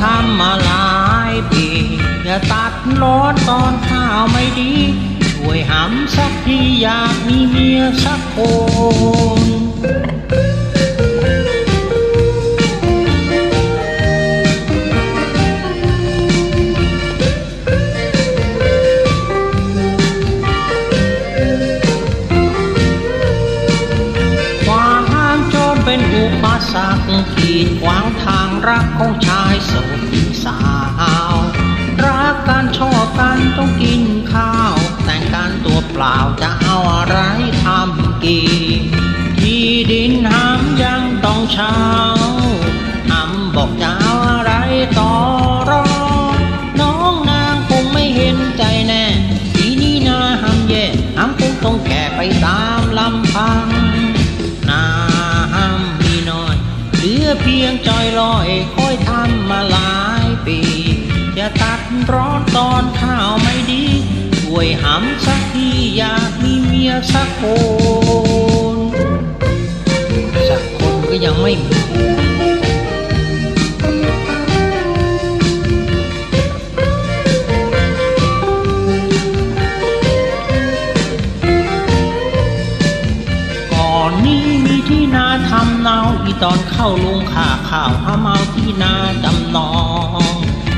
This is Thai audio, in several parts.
ทำมาหลายปีอย่าตัดร้อนตอนข้าวไม่ดี ช่วยหำสักทีอยากมีเมียสักคน รักขีดขวางทางรักของชายโสดหญิงสาว รักกันชอบกันต้องกินข้าว แต่งกันตัวเปล่าจะเอาอะไรทำกินที่ดินห้ามยังต้องเช่ เพียงจอยลอยคอยทำมาหลายปีจะตัดร้อนตอนข้าวไม่ดีช่วยหำสักทีอยากมีเมียสักคน สักคนก็ยังไม่มี ทำนาอีตอนเข้าลุงข่าข้าวหาเมาที่นาจำนอง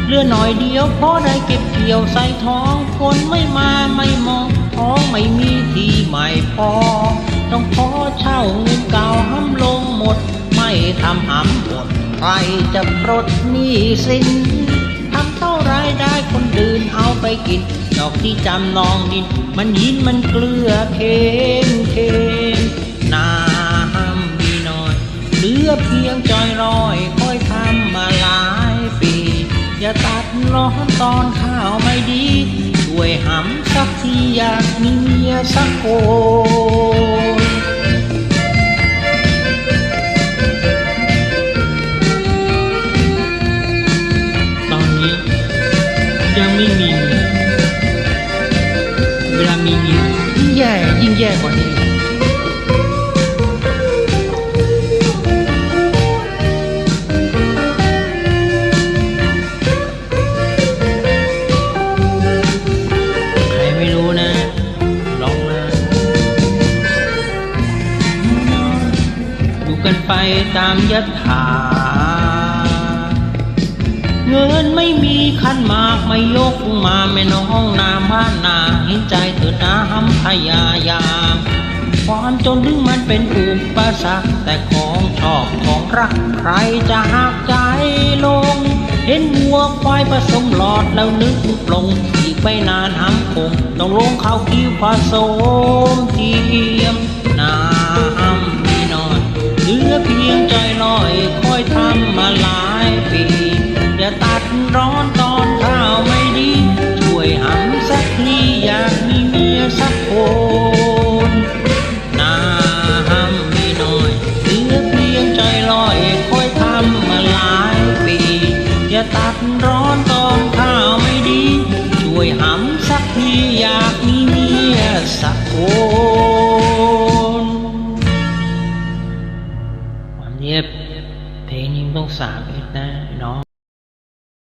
เลือหน่อยเดียวพอได้เก็บเกี่ยวใส่ท้องคนไม่มาไม่มองท้องไม่มีที่ใหม่พอ ต้องขอเช่าเงินเก่าห้ำลงหมด ไม่ทำหำหมดใครจะปลดหนี้สินทำเท่าไรได้คนอื่นเอาไปกินดอกที่จำนองดิน มันยินมันเกลือเค็มเค็ม ลือเพียงจอยลอยคอยทำมาหลายปี อย่าตัดร้อนตอนข้าวไม่ดี ช่วยหำสักทีอยากมีเมียสักคนตอนนี้ยังไม่มีเมียเวลามีเมียยิ่งแย่ยิ่งแย่กว่านี้ ตามยถา เงินไม่มีขันมากไม่ยกมาแม่น้องนามบ้านนาเห็นใจเถิดนะหำพยายามความจนถึงมันเป็นอุปสรรคแต่ของชอบของรักใครจะหักใจลง เห็นวัวควายผสมหลอดแล้วนึกปลงอีกไม่นานหำคงต้องลงเขาคิวผสม ยงใจลอยคอยทำมาหลายปี อย่าตัดร้อนตอนข้าวไม่ดี ช่วยหำสักทีอยากมีเมียสักคนน้ำมีน้อยเลือเพียงใจลอยคอยทำมาหลายปีอย่าตัดร้อนตอนข้าวไม่ดีช่วยหำสักทีอยากมีเมียสักคน